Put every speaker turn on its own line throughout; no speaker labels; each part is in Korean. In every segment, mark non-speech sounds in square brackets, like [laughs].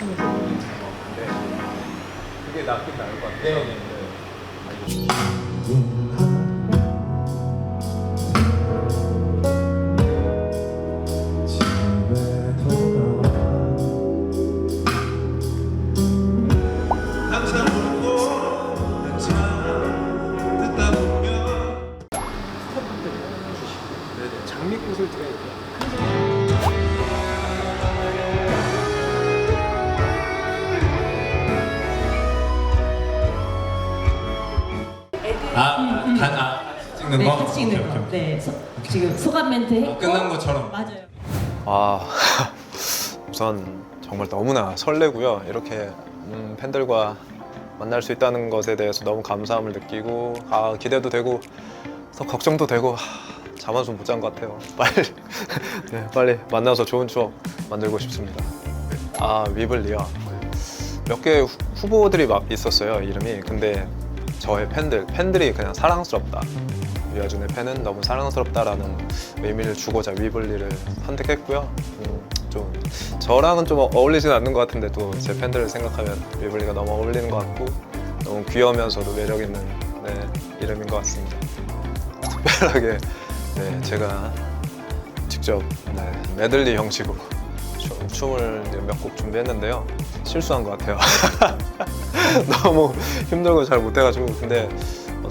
맞습니다. 네. 그게 낫긴 나을 것 같아요. 네.
네, 네.
장미꽃을 드려요.
찍는
네,
거?
네, 소, 지금 소감 멘트 했고
끝난 것처럼.
맞아요.
아 [laughs] 우선 정말 너무나 설레고요. 이렇게 음, 팬들과 만날 수 있다는 것에 대해서 너무 감사함을 느끼고 아 기대도 되고 또 걱정도 되고 하, 잠은 좀못잔 것 같아요. [laughs] 빨리 네, 빨리 만나서 좋은 추억 만들고 싶습니다. 아 위블리요. 몇 개 후보들이 막 있었어요 이름이. 근데 저의 팬들 팬들이 그냥 사랑스럽다. 유아준의 팬은 너무 사랑스럽다라는 의미를 주고자 위블리를 선택했고요. 음, 좀 저랑은 좀 어울리진 않는 것 같은데 또 제 팬들을 생각하면 위블리가 너무 어울리는 것 같고 너무 귀여우면서도 매력 있는 네, 이름인 것 같습니다. 특별하게 네, 제가 직접 네, 메들리 형식으로 춤- 춤을 몇 곡 준비했는데요. 실수한 것 같아요. [laughs] 너무 힘들고 잘 못해가지고 근데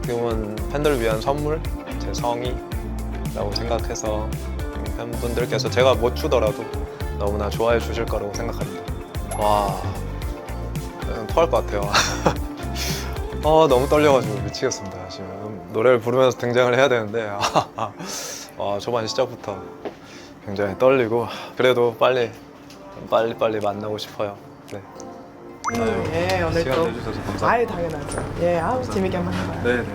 어떻게 보면 팬들을 위한 선물 제 성의라고 생각해서 음, 팬분들께서 제가 못 주더라도 너무나 좋아해 주실 거라고 생각합니다. 와 토할 것 같아요. 아 [laughs] 너무 떨려가지고 미치겠습니다. 지금 노래를 부르면서 등장을 해야 되는데 아, 와 초반 시작부터 굉장히 떨리고 그래도 빨리 빨리 빨리 만나고 싶어요. 네.
예, 오늘
시간
또
내주셔서 감사합니다.
아유 당연하죠. 예, 아우 재밌게 한번 해봐요.
네네.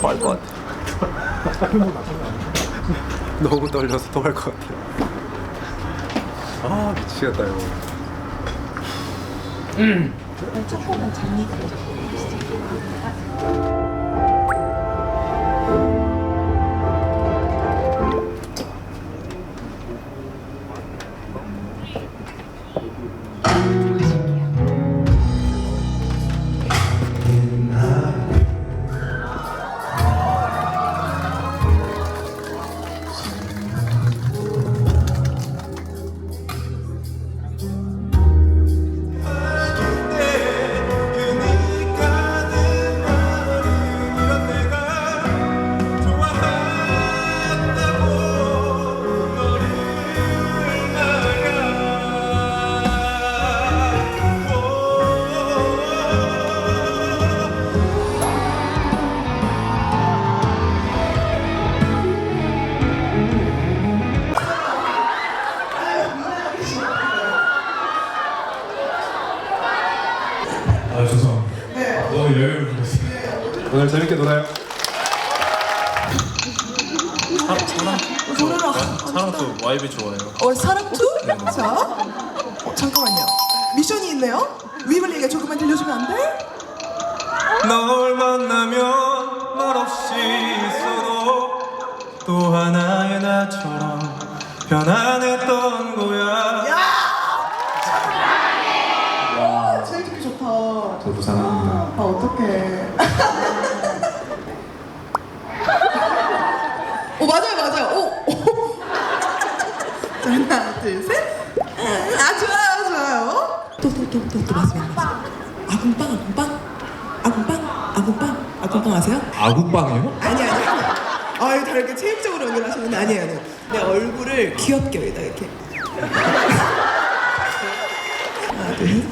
토할 것 같아. [laughs] 너무 떨려서 토할 것 같아요. 아 미치겠다 이거.
그니까
오늘 재밌게 놀아요.
사랑도 YB 좋아해요.
어, 사람 투? 자, 어, 잠깐만요. 미션이 있네요. 위블리에게 조금만 들려주면 안 돼?
널 만나면 말 없이 있어도 또 하나의 나처럼 편안했던 거야
야! 와, 제일 듣기 좋다.
저도 사랑합니다.
아, 어떡해. [laughs] 오, 맞아요, 맞아요. 오, 오. 자, 하나, 둘, 셋. 아, 좋아요, 좋아요. 또, 또, 또, 또, 또, 맞아요, 맞아요. 아궁빵, 아궁빵. 아궁빵, 아궁빵. 아궁빵 아세요?
아국빵이에요?
아니, 아니, 아니. 아, 이거 다르게 체육적으로 연결하시는데 아니에요, 아니에요. 내 얼굴을 귀엽게 여기다 이렇게. 하나, 둘, 셋.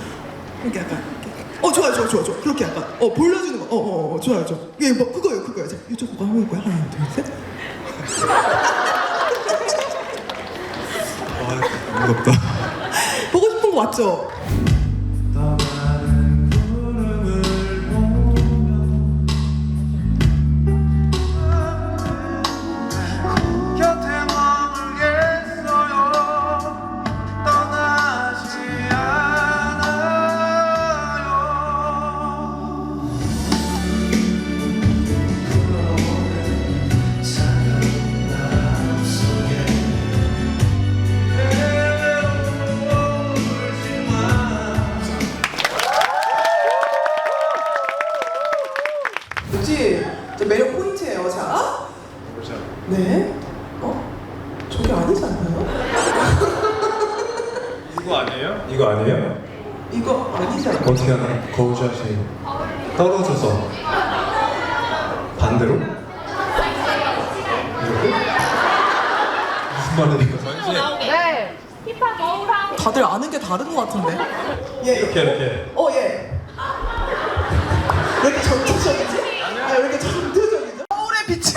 이렇게 약간. 이렇게. 어, 좋아요, 좋아요, 좋아요, 좋아요. 그렇게 약간. 어, 보여주는 거. 어, 어, 어, 좋아요, 좋아요. 예, 뭐, 그거예요, 그거예요. 자, 이쪽 보고 한번 해볼까요? 하나, 둘, 셋.
무겁다.
보고 싶은 거 맞죠?
거울샷이 떨어져서 반대로? 이렇게? 무슨 말이니까
네. 힙합
다들 아는 게 다른 것 같은데. 예.
이렇게 이렇게
어 예. 왜 이렇게 전투적이지? 아, 왜 이렇게 전투적이죠? 거울에 비치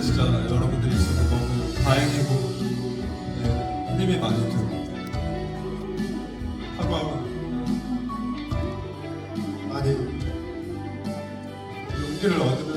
진짜 여러분들이 있어서 너무 다행이고 네, 힘이 많이 들고. 하루하루 용기를 얻으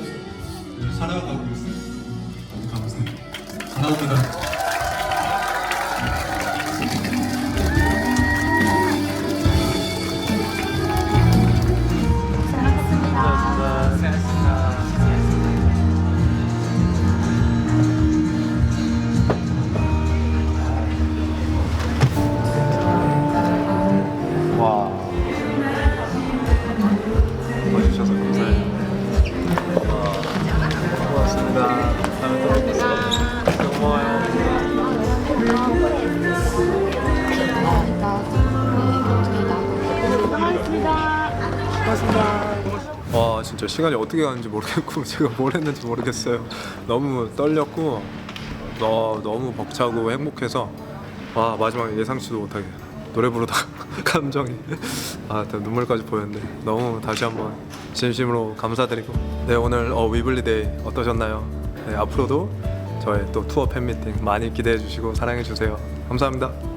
고맙습니다. 다음에 또 뵙겠습니다. 와 진짜 시간이 어떻게 가는지 모르겠고 [laughs] 제가 뭘 했는지 모르겠어요. 너무 떨렸고 너, 너무 벅차고 행복해서 와 마지막에 예상치도 못하게 노래 부르다가 [laughs] 감정이 아 눈물까지 보였는데 너무 다시 한번 진심으로 감사드리고 네 오늘 어, 위블리데이 어떠셨나요? 네 앞으로도 저의 또 투어 팬미팅 많이 기대해 주시고 사랑해 주세요 감사합니다